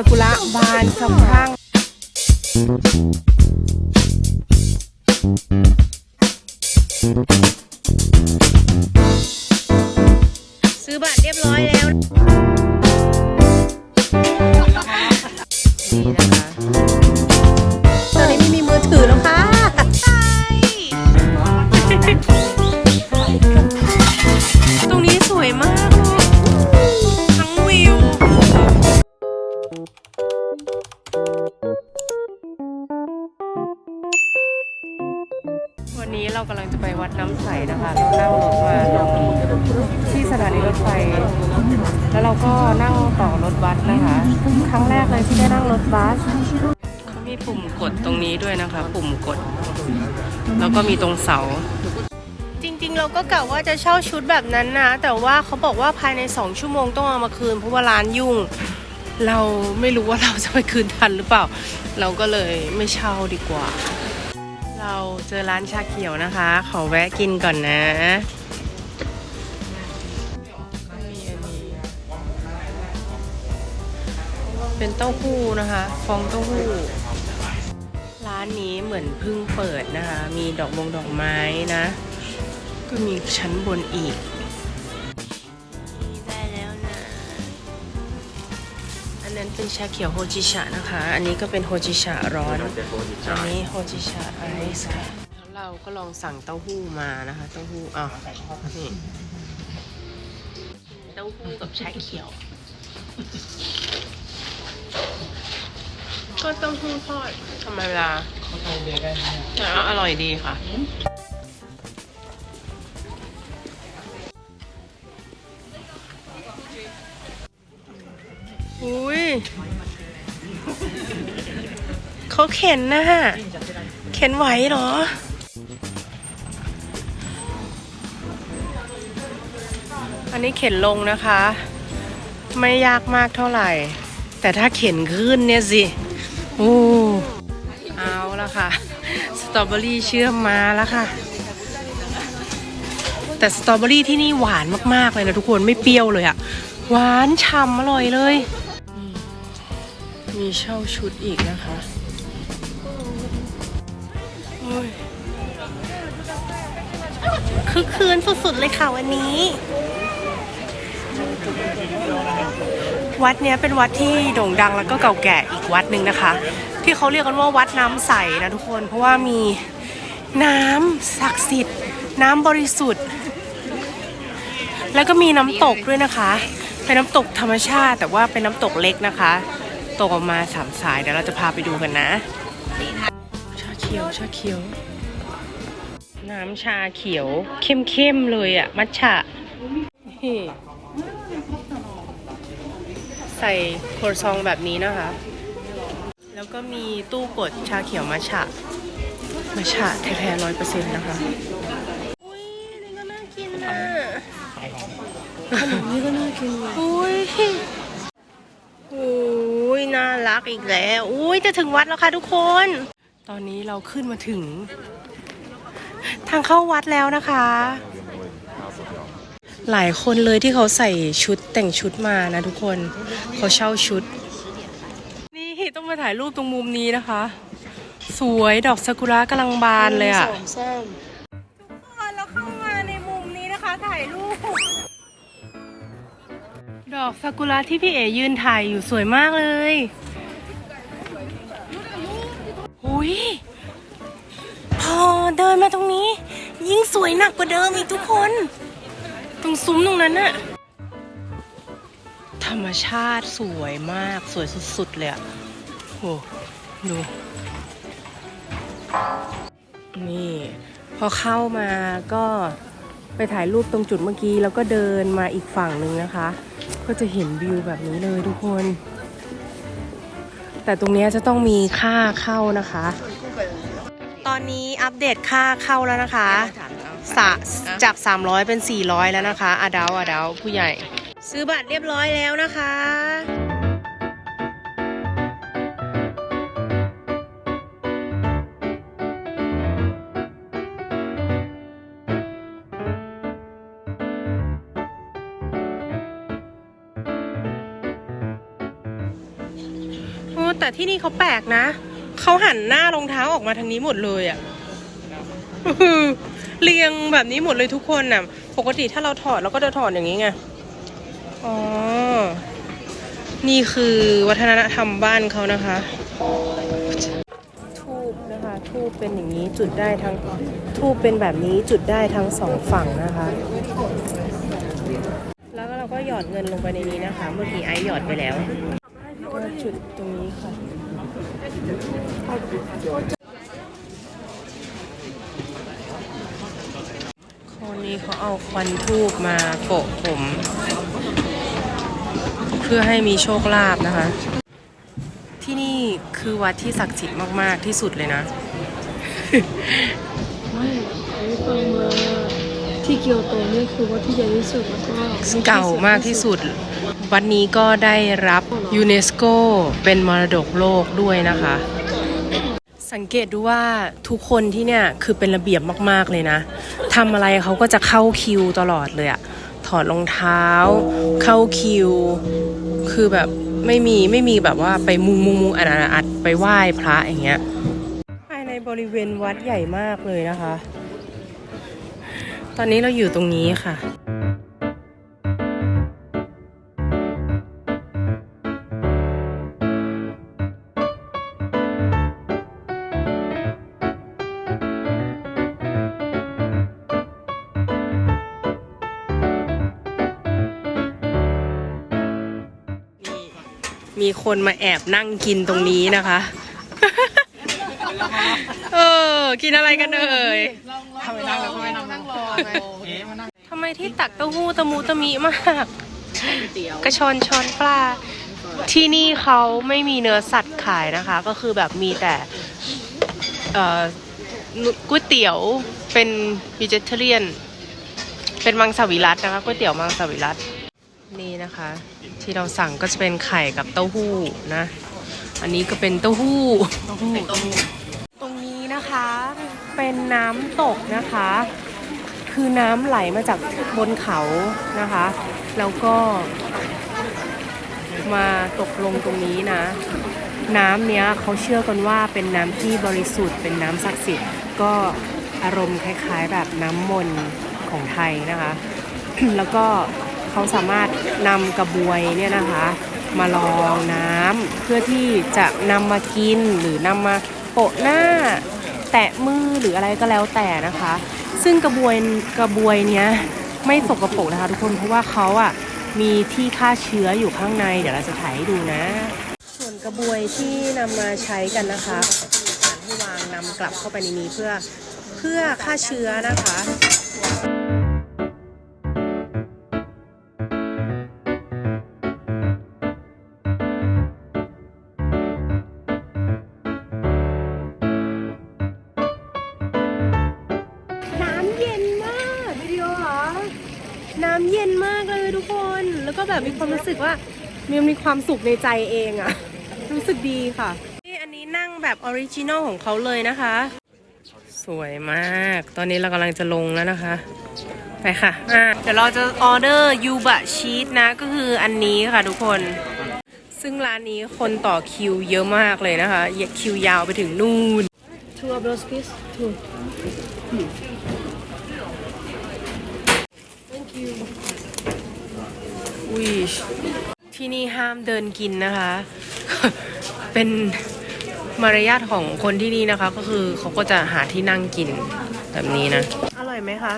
ซากุระบานสะพรั่งซื้อบัตรเรียบร้อยแล้ว เรากำลังจะไปวัดน้ำใสนะคะเรานั่งรถมาลงที่สถานีรถไฟ แล้วเราก็นั่งต่อรถบัสนะคะ ครั้งแรกเลยที่ได้นั่งรถบัสเขามีปุ่มกดตรงนี้ด้วยนะคะ ปุ่มกด แล้วก็มีตรงเสา จริงๆ เราก็กะว่าจะเช่าชุดแบบนั้นนะ แต่ว่าเขาบอกว่าภายใน 2 ชั่วโมงต้องเอามาคืนเพราะว่าร้านยุ่ง เราไม่รู้ว่าเราจะไปคืนทันหรือเปล่า เราก็เลยไม่เช่าดีกว่า เราเจอร้านชาเขียวนะคะ ขอแวะกินก่อนนะมีอันนี้เป็นเต้าหู้นะคะ ฟองเต้าหู้ ร้านนี้เหมือนเพิ่งเปิดนะคะ มีดอกมงดอกไม้นะ ก็มีชั้นบนอีก เป็นชาเขียวโฮจิชะนะคะ อันนี้ก็เป็นโฮจิชะร้อน อันนี้โฮจิชะไอซ์ค่ะแล้วเราก็ลองสั่งเต้าหู้มานะคะ เต้าหู้อ้าวนี่เต้าหู้กับชาเขียว ก็เต้าหู้ทอดธรรมดาแต่ว่าอร่อยดีค่ะ เขาเข็นนะฮะ เข็นไหวเหรอ อันนี้เข็นลงนะคะ ไม่ยากมากเท่าไหร่ แต่ถ้าเข็นขึ้นเนี่ยสิโอ้เอาละค่ะ สตรอเบอรี่เชื่อมมาแล้วค่ะ แต่สตรอเบอรี่ที่นี่หวานมากๆเลยนะทุกคนไม่เปรี้ยวเลยอะหวานฉ่ำอร่อยเลย มีเช่าชุดอีกนะคะ คือคืนสุดๆเลยค่ะวันนี้ วัดเนี้ยเป็นวัดที่โด่งดังแล้วก็เก่าแก่อีกวัดหนึ่งนะคะ ที่เขาเรียกกันว่าวัดน้ำใสนะทุกคน เพราะว่ามีน้ำศักดิ์สิทธิ์ น้ำบริสุทธิ์ แล้วก็มีน้ำตกด้วยนะคะ เป็นน้ำตกธรรมชาติ แต่ว่าเป็นน้ำตกเล็กนะคะ ตกออกมาสามสายเดี๋ยวเราจะพาไปดูกันนะ ขียวชาเขียว น้ำชาเขียว เข้มๆเลยอะมัทฉะนี่ใส่โครซองแบบนี้นะคะ แล้วก็มีตู้กดชาเขียวมัทฉะมัทฉะแท้ๆร้อยเปอร์เซ็นต์นะคะอุ้ยนี่ก็น่ากินนะขนมนี้ก็น่ากินอุ้ยอุ้ยน่ารักอีกแล้ว อุ้ยจะถึงวัดแล้วค่ะทุกคน ตอนนี้เราขึ้นมาถึง ทางเข้าวัดแล้วนะคะ หลายคนเลยที่เขาใส่ชุดแต่งชุดมานะทุกคนเขาเช่าชุด นี่ต้องมาถ่ายรูปตรงมุมนี้นะคะ สวยดอกซากุระกำลังบานเลยอะทุกคนเราเข้ามาในมุมนี้นะคะ ถ่ายรูป ดอกซากุระที่พี่เอ๋ยืนถ่ายอยู่สวยมากเลย หุยพอเดินมาตรงนี้ ยิ่งสวยหนักกว่าเดิมอีกทุกคน ตรงซุ้มตรงนั้นน่ะ ธรรมชาติสวยมากสวยสุดๆเลยอะโอ้ดู นี่ พอเข้ามาก็ไปถ่ายรูปตรงจุดเมื่อกี้ แล้วก็เดินมาอีกฝั่งหนึ่งนะคะ ก็จะเห็นวิวแบบนี้เลยทุกคน แต่ตรงนี้จะต้องมีค่าเข้านะคะ ตอนนี้อัปเดตค่าเข้าแล้วนะคะสะจาก 300 เป็น 400 แล้วนะคะอาดาวอาดาวผู้ใหญ่ ซื้อบัตรเรียบร้อยแล้วนะคะ แต่ที่นี่เขาแปลกนะ เขาหันหน้ารองเท้าออกมาทางนี้หมดเลยอะ่ะเรียงแบบนี้หมดเลยทุกคนน่ะ ปกติถ้าเราถอดเราก็จะถอดอย่างนี้ไง อ๋อ นี่คือวัฒนธรรมบ้านเขานะคะ ทูบนะคะ ทูบเป็นอย่างนี้จุดได้ทั้ง ทูบเป็นแบบนี้จุดได้ทั้งสองฝั่งนะคะ แล้วก็เราก็หยอดเงินลงไปในนี้นะคะ เมื่อกี้ไอซ์หยอดไปแล้ว ก็จุดตรงนี้ค่ะคนนี้เขาเอาควันทูบมาโปะผม เพื่อให้มีโชคลาภนะคะ ที่นี่คือวัดที่ศักดิ์สิทธิ์มาก ๆ ที่สุดเลยนะไม่ไม่เคยมาที่เกียวโตนี่คือว่าที่ใหญ่ที่สุดแล้วก็เก่ามากที่สุด วัดนี้ก็ได้รับยูเนสโกเป็นมรดกโลกด้วยนะคะ สังเกตดูว่าทุกคนที่เนี่ยคือเป็นระเบียบมากๆเลยนะทำอะไรเขาก็จะเข้าคิวตลอดเลยอะถอดรองเท้า เข้าคิว คือแบบไม่มีไม่มีแบบว่าไปมุงมุงมุงอัดอัดอัดไปไหว้พระอย่างเงี้ยภายในบริเวณวัดใหญ่มากเลยนะคะ ตอนนี้เราอยู่ตรงนี้ค่ะ มีคนมาแอบนั่งกินตรงนี้นะคะ เออ กินอะไรกันเอ่ยทำไมที่ตักเต้าหู้ตะมูตะมิมาก กระชอนช้อนปลา ที่นี่เขาไม่มีเนื้อสัตว์ขายนะคะ ก็คือแบบมีแต่เอ่อก๋วยเตี๋ยวเป็น vegetarian เป็นมังสวิรัตนะคะก๋วยเตี๋ยวมังสวิรัต นี่นะคะ ที่เราสั่งก็จะเป็นไข่กับเต้าหู้นะ อันนี้ก็เป็นเต้าหู้ตรงนี้นะคะเป็นน้ำตกนะคะ คือน้ำไหลมาจากบนเขานะคะ แล้วก็ มาตกลงตรงนี้นะ น้ำเนี้ยเขาเชื่อกันว่าเป็นน้ำที่บริสุทธิ์ เป็นน้ำศักดิ์สิทธิ์ก็อารมณ์คล้ายๆแบบน้ำมนต์ของไทยนะคะ แล้วก็ เขาสามารถนำกระบวยเนี่ยนะคะมาลองน้ำเพื่อที่จะนำมากินหรือนำมาโปะหน้า แตะมือหรืออะไรก็แล้วแต่นะคะ ซึ่งกระบวยกระบวยเนี้ยไม่สกปรกนะคะทุกคนเพราะว่าเขาอะมีที่ฆ่าเชื้ออยู่ข้างใน เดี๋ยวเราจะถ่ายให้ดูนะ ส่วนกระบวยที่นำมาใช้กันนะคะก็จะมีการให้วางนำกลับเข้าไปในนี้เพื่อเพื่อฆ่าเชื้อนะคะ แล้วก็แบบมีความรู้สึกว่ามีมีความสุขในใจเองอะรู้สึกดีค่ะ นี่อันนี้นั่งแบบออริจินอลของเขาเลยนะคะ สวยมาก ตอนนี้เรากำลังจะลงแล้วนะคะ ไปค่ะอะเดี๋ยวเราจะออเดอร์ยูบะชีสนะ ก็คืออันนี้ค่ะทุกคน ซึ่งร้านนี้คนต่อคิวเยอะมากเลยนะคะคิวยาวไปถึงนู่น two of those please two thank you อุ้ยที่นี่ห้ามเดินกินนะคะ เป็นมารยาทของคนที่นี่นะคะ ก็คือเขาก็จะหาที่นั่งกินแบบนี้นะ อร่อยไหมคะ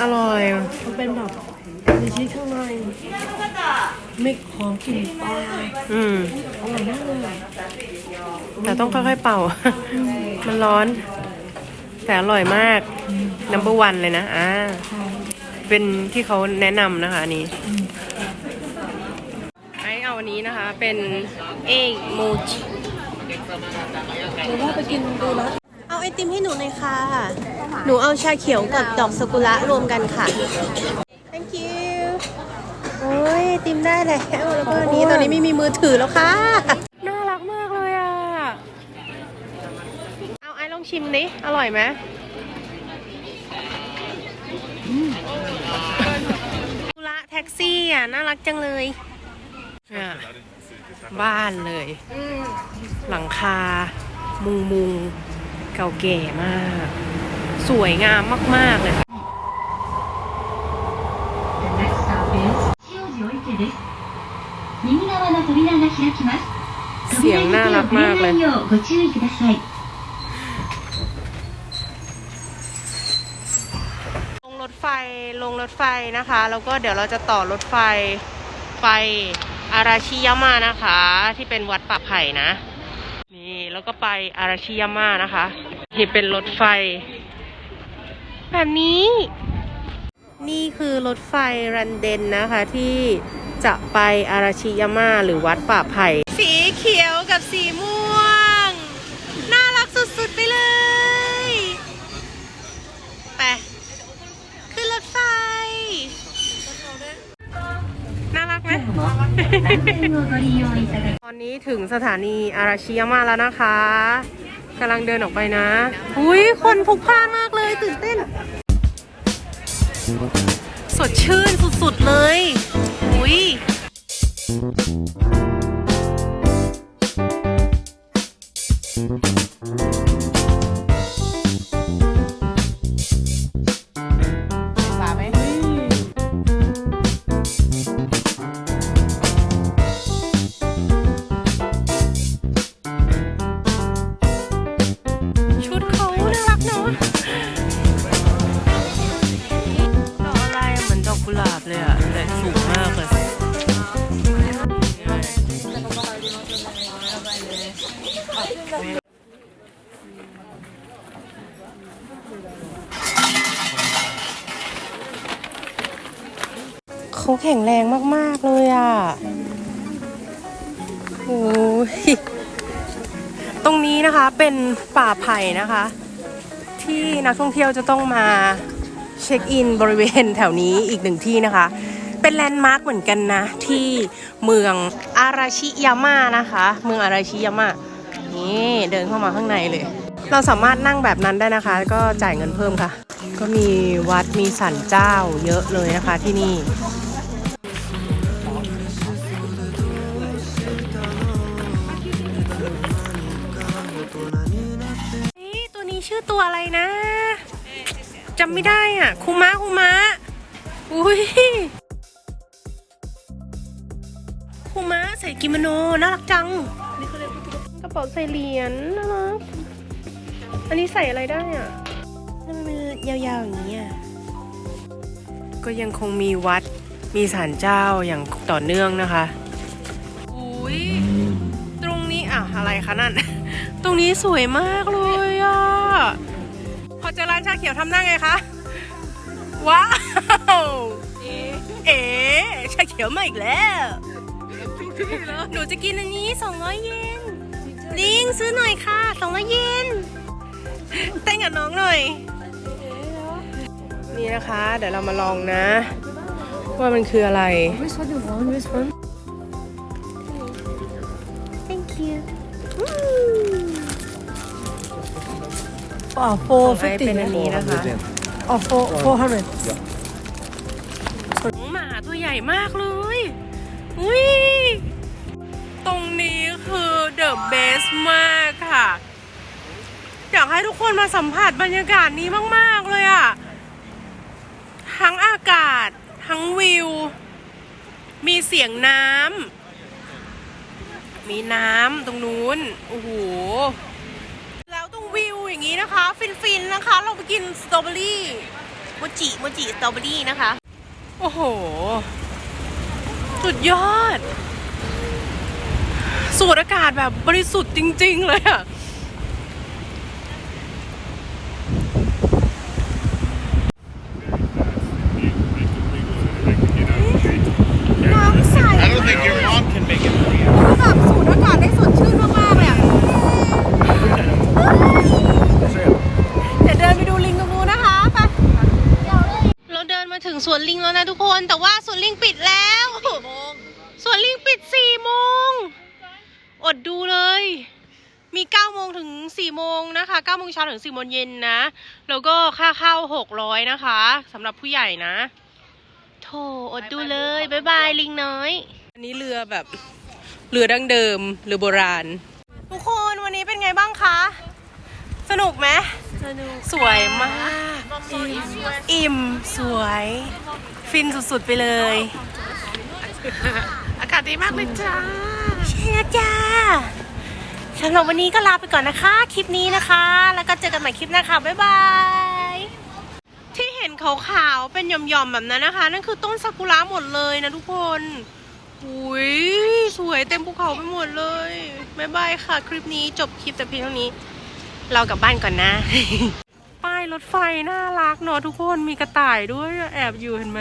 อร่อย มันเป็นแบบมีชีสข้างในมิกหอมกลิ่นปลาอืมอร่อยมากเลยอะแต่ต้องค่อยๆเป่า มันร้อน แต่อร่อยมาก number one เลยนะ อ่า เป็นที่เขาแนะนำนะคะอันนี้ไอเอาอันนี้นะคะเป็นเอ็กโมจิเดี๋ยวว่าไปกินดูนะเอาไอติมให้หนูหน่อยค่ะ หนูเอาชาเขียวกับดอกสกุระรวมกันค่ะ thank you โอ้ยไอติมได้แล้วแล้วก็อันนี้ตอนนี้ไม่มีมือถือแล้วค่ะ น่ารักมากเลยอะ เอาไอลองชิมดิอร่อยไหมสกุระ แท็กซี่อะน่ารักจังเลยบ้านเลย หลังคา มุงมุงเก่าแก่มาก สวยงามมาก ๆ เลย เสียงน่ารักมากเลย ลงรถไฟนะคะ แล้วก็เดี๋ยวเราจะต่อรถไฟไปอาราชิยามานะคะ ที่เป็นวัดป่าไผ่นะ นี่แล้วก็ไปอาราชิยามานะคะนี่เป็นรถไฟ แบบนี้ นี่คือรถไฟรันเดนนะคะที่จะไปอาราชิยามาหรือวัดป่าไผ่ สีเขียวกับสีม่วง น่ารักสุดๆไปเลย น่ารักไหมตอนนี้ถึงสถานีอาราชิยามาแล้วนะคะกำลังเดินออกไปนะ อุ้ยคนพลุกพล่านมากเลยตื่นเต้น สดชื่นสุดๆเลย อุ้ย เขาแข็งแรงมาก ๆ เลยอะ โอ้ย ตรงนี้นะคะเป็นป่าไผ่นะคะ ที่นักท่องเที่ยวจะต้องมาเช็คอินบริเวณแถวนี้อีกหนึ่งที่นะคะ เป็นแลนด์มาร์กเหมือนกันนะ ที่เมืองอาราชิยาม่านะคะ เมืองอาราชิยาม่า นี่เดินเข้ามาข้างในเลย เราสามารถนั่งแบบนั้นได้นะคะ ก็จ่ายเงินเพิ่มค่ะ ก็มีวัดมีสันเจ้าเยอะเลยนะคะที่นี่นี่ตัวนี้ชื่อตัวอะไรนะจำไม่ได้อะคุมะคุมะอุ้ยคุมะใส่กิโมโนน่ารักจังกระ เป๋าใส่เหรียญน่ารักอันนี้ใส่อะไรได้อะนั่นมันยาวๆอย่างนี้อะก็ยังคงมีวัดมีศาลเจ้าอย่างต่อเนื่องนะคะอุ้ยตรงนี้อะอะไรคะนั่น ตรงนี้สวยมากเลยอะพอเจอร้านชาเขียวทำหน้าไงคะว้าวเอ๋ชาเขียวมาอีกแล้วหนูจะกินอันนี้200เยน ลิงซื้อหน่อยค่ะ200เยนเต้นกับน้องหน่อย นี่นะคะ เดี๋ยวเรามาลองนะ ว่ามันคืออะไร Which one you want? Which one? thank you Oh, ของไอ 450. เป็นอันนี้นะคะ Oh, four, 400. หมาตัวใหญ่มากเลย อุ้ยตรงนี้ เดอะเบสมากค่ะ อยากให้ทุกคนมาสัมผัสบรรยากาศนี้มาก ๆ เลยอะ ทั้งอากาศ ทั้งวิว มีเสียงน้ำ มีน้ำตรงนู้น โอ้โห แล้วตรงวิวอย่างนี้นะคะ ฟิน ๆ นะคะ เราไปกินสตรอเบอรี่โมจิโมจิสตรอเบอรี่นะคะ โอ้โห สุดยอด สูดอากาศแบบบริสุทธิ์จริง ๆ เลยอะน้ำใส I don't think your mom can make it for you. แบบสูดอากาศได้สดชื่นมากๆเลยอะเดี๋ยวเดินไปดูลิงตรงนู้นนะคะไปเราเดินมาถึงสวนลิงแล้วนะทุกคน แต่ว่าสวนลิงปิดแล้วสวนลิงปิดสี่โมง อดดูเลย มี 9โมงถึง4โมงนะคะ9โมงเช้าถึง4โมงเย็นนะ แล้วก็ค่าเข้า600นะคะสำหรับผู้ใหญ่นะ โถอดดูเลยบ๊ายบายลิงน้อย อันนี้เรือแบบเรือดั้งเดิมหรือโบราณ ทุกคนวันนี้เป็นไงบ้างคะ สนุกไหมสนุกสวยมาก อิ่มสวย ฟินสุดๆไปเลย อากาศดีมากเลยจ้าใช่นะจ้า สำหรับวันนี้ก็ลาไปก่อนนะคะ คลิปนี้นะคะ แล้วก็เจอกันใหม่คลิปหน้าค่ะ บ๊ายบาย ที่เห็นขาวๆ เป็นหย่อมๆ แบบนั้นนะคะ นั่นคือต้นซากุระหมดเลยนะทุกคน อุ้ยสวยเต็มภูเขาไปหมดเลย บ๊ายบายค่ะ คลิปนี้จบคลิปแต่เพียงเท่านี้ เรากลับบ้านก่อนนะ ป้ายรถไฟน่ารักเนอะทุกคน มีกระต่ายด้วยแอบอยู่เห็นไหม